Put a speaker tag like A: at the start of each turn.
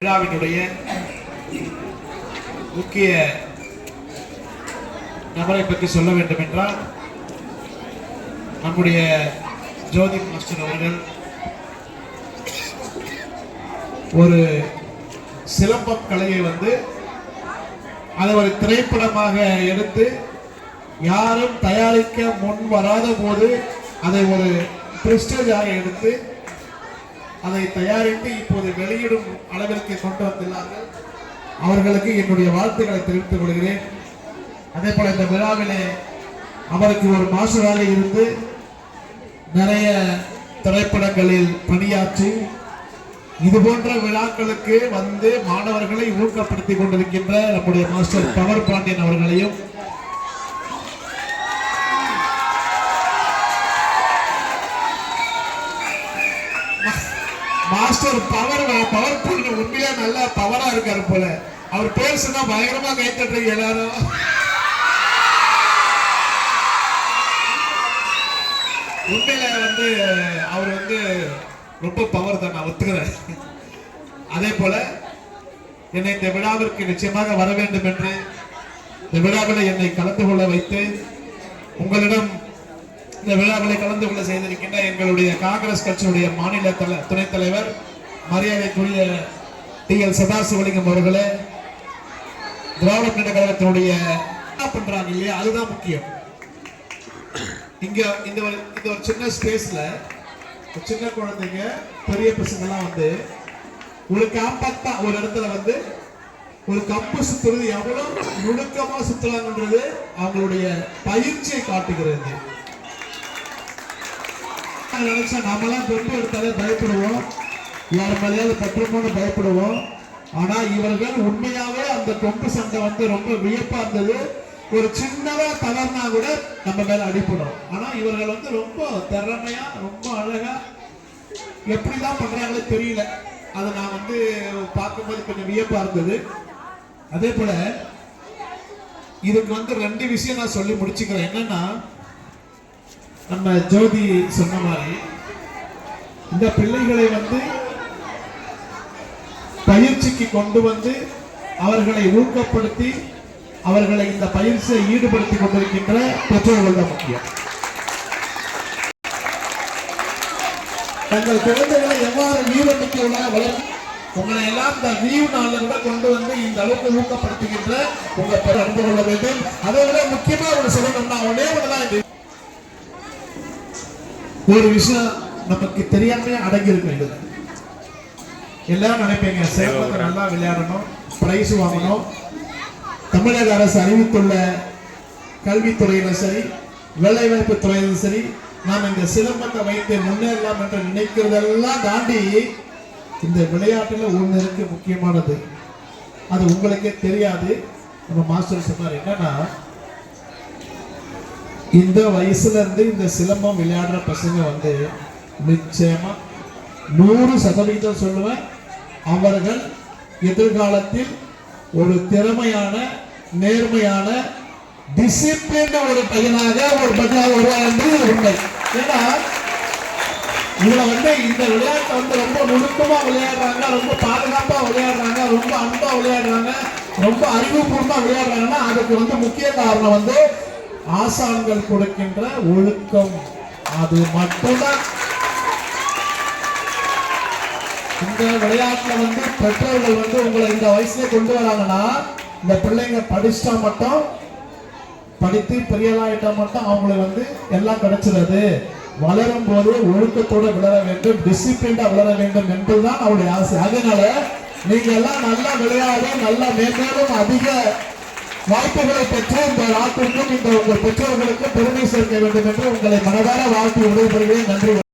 A: விழாவினுடைய முக்கிய நபரை பற்றி சொல்ல வேண்டும் என்றால் நம்முடைய ஜோதி மாஸ்டர் அவர்கள் ஒரு சிலம்பம் கலையை வந்து அதை ஒரு திரைப்படமாக எடுத்து யாரும் தயாரிக்க முன் வராத போது அதை ஒரு பிரஸ்டேஜாக எடுத்து அதை தயாரித்து இப்போது வெளியிடும் அளவிற்கு கொண்டு வந்துள்ளார்கள். அவர்களுக்கு என்னுடைய வாழ்த்துக்களை தெரிவித்துக் கொள்கிறேன். அதே போல இந்த விழாவிலே அவருக்கு ஒரு மாஸ்டராக இருந்து நிறைய திரைப்படங்களில் பணியாற்றி இது போன்ற விழாக்களுக்கு வந்து மாணவர்களை ஊக்கப்படுத்தி கொண்டிருக்கின்ற நம்முடைய மாஸ்டர் பவர் பாண்டியன் அவர்களையும் பாஸ்டர் பவர் பவர் பாண்டியன் உண்மையா நல்லா பவரா இருக்காரு போல. அவர் பேர் சொன்னா பயங்கரமா கை தட்டுறீங்க எல்லாரும். உண்மையில வந்து அவர் வந்து ரொம்ப பவர் தான் நான் ஒத்துக்கிறேன். அதே போல என்னை இந்த விழாவிற்கு நிச்சயமாக வர வேண்டும் என்று இந்த விழாவில் என்னை கலந்து கொள்ள வைத்து உங்களிடம் இந்த விழாவில் கலந்து கொள்ள செய்திருக்கின்ற எங்களுடைய காங்கிரஸ் கட்சியுடைய மாநில தல துணைத் தலைவர் மரியாதைக்குரிய டி எல் சதாசிவலிங்கம் அவர்களே திராவிட முன்னேற்ற கழகத்தினுடைய என்ன பண்றாங்க இல்லையா? அதுதான் முக்கியம். இங்க இந்த ஒரு இந்த ஒரு சின்ன ஸ்பேஸ்ல சின்ன குழந்தைங்க பெரிய பசங்கள்லாம் வந்து ஒரு காம்பாக்டா ஒரு இடத்துல வந்து ஒரு கப்பு சுத்துறது எவ்வளவு நுணுக்கமா சுத்தலாங்கன்றது அவங்களுடைய பயிற்சியை காட்டுகிறது. நினைச்சா நம்மளாம் தொண்டு எடுத்தாலே பயப்படுவோம். யார் மேலேயாவது பற்றுமோன்னு பயப்படுவோம். ஆனா இவர்கள் உண்மையாவே அந்த கொம்பு சண்டை வந்து ரொம்ப வியப்பா இருந்தது. ஒரு சின்னதா தளர்னா கூட நம்ம மேல அடிப்படும் ஆனா இவர்கள் வந்து ரொம்ப திறமையா ரொம்ப அழகா எப்படிதான் பண்றாங்களோ தெரியல. அதை நான் வந்து பார்க்கும்போது கொஞ்சம் வியப்பா இருந்தது. அதே போல இதுக்கு வந்து ரெண்டு விஷயம் நான் சொல்லி முடிச்சுக்கிறேன். என்னன்னா நம்ம ஜோதி சொன்ன மாதிரி இந்த பிள்ளைகளை வந்து பயிற்சிக்கு கொண்டு வந்து அவர்களை ஊக்கப்படுத்தி அவர்களை இந்த பயிற்சியை ஈடுபடுத்தி கொண்டிருக்கின்ற பெற்றோர்கள் தான் முக்கியம். தங்கள் குழந்தைகளை எவ்வாறு வீரமிக்கவுள்ள வளர்த்து உங்களை எல்லாம் இந்த லீவ் நாளில் கூட கொண்டு வந்து இந்த அளவுக்கு ஊக்கப்படுத்துகின்ற உங்க பெற அறிந்து கொள்ள வேண்டும். அதை விட முக்கியமா ஒன்று சொல்லணும்னா ஒன்னே ஒன்றுதான் ஒரு விஷயம் நமக்கு தெரியாமலே அடங்கி இருக்கு இதுல எல்லாரும் நினைப்பீங்க சேவகத்தை நல்லா விளையாடணும் பிரைஸ் வாங்கணும். தமிழக அரசு அறிவித்துள்ள கல்வித்துறையிலும் சரி வேலைவாய்ப்பு துறையிலும் சரி நாம் இந்த சிலம்பத்தை வைத்து முன்னேறலாம் என்று நினைக்கிறதெல்லாம் தாண்டி இந்த விளையாட்டுல ஒண்ணு இருக்கு முக்கியமானது. அது உங்களுக்கே தெரியாது. நம்ம மாஸ்டர் சொன்னார் என்னன்னா இந்த வயசுல இருந்து இந்த சிலம்பம் விளையாடுற பசங்க வந்து நிச்சயமா நூறு சதவீதம் சொல்லுவேன் அவர்கள் எதிர்காலத்தில் ஒரு திறமையான நேர்மையான டிசிப்ளின் ஒரு பையனாக ஒரு பையனாக வருவார் என்பது உண்மை. ஏன்னா இதுல வந்து இந்த விளையாட்டை வந்து ரொம்ப நுணுக்கமா விளையாடுறாங்க ரொம்ப பாதுகாப்பா விளையாடுறாங்க ரொம்ப அன்பா விளையாடுறாங்க ரொம்ப அறிவுபூர்வமா விளையாடுறாங்கன்னா அதுக்கு வந்து முக்கிய காரணம் வந்து ஆசான்கள் கொடுக்கின்ற ஒழுக்கம் அது மட்டும்தான். இந்த விளையாட்டுல வந்து பெற்றோர்கள் வந்து உங்களை இந்த வயசுல கொண்டு வராங்கன்னா இந்த பிள்ளைங்க படிச்சா மட்டும் படித்து பெரியலாயிட்டா மட்டும் அவங்களுக்கு வந்து எல்லாம் கிடைச்சிருது. வளரும் போது ஒழுக்கத்தோட விளர வேண்டும் டிசிப்ளின்டா வளர வேண்டும் என்பதுதான் அவருடைய ஆசை. அதனால நீங்க எல்லாம் நல்லா விளையாட நல்லா மேன்மேலும் அதிக வாய்ப்புகளை பெற்று இந்த நாட்டிற்கும் இந்த உங்கள் பெற்றோர்களுக்கு பெருமை சேர்க்க வேண்டும் என்று உங்களை மனதார வாழ்த்து விடைபெறுகிறேன் நன்றி.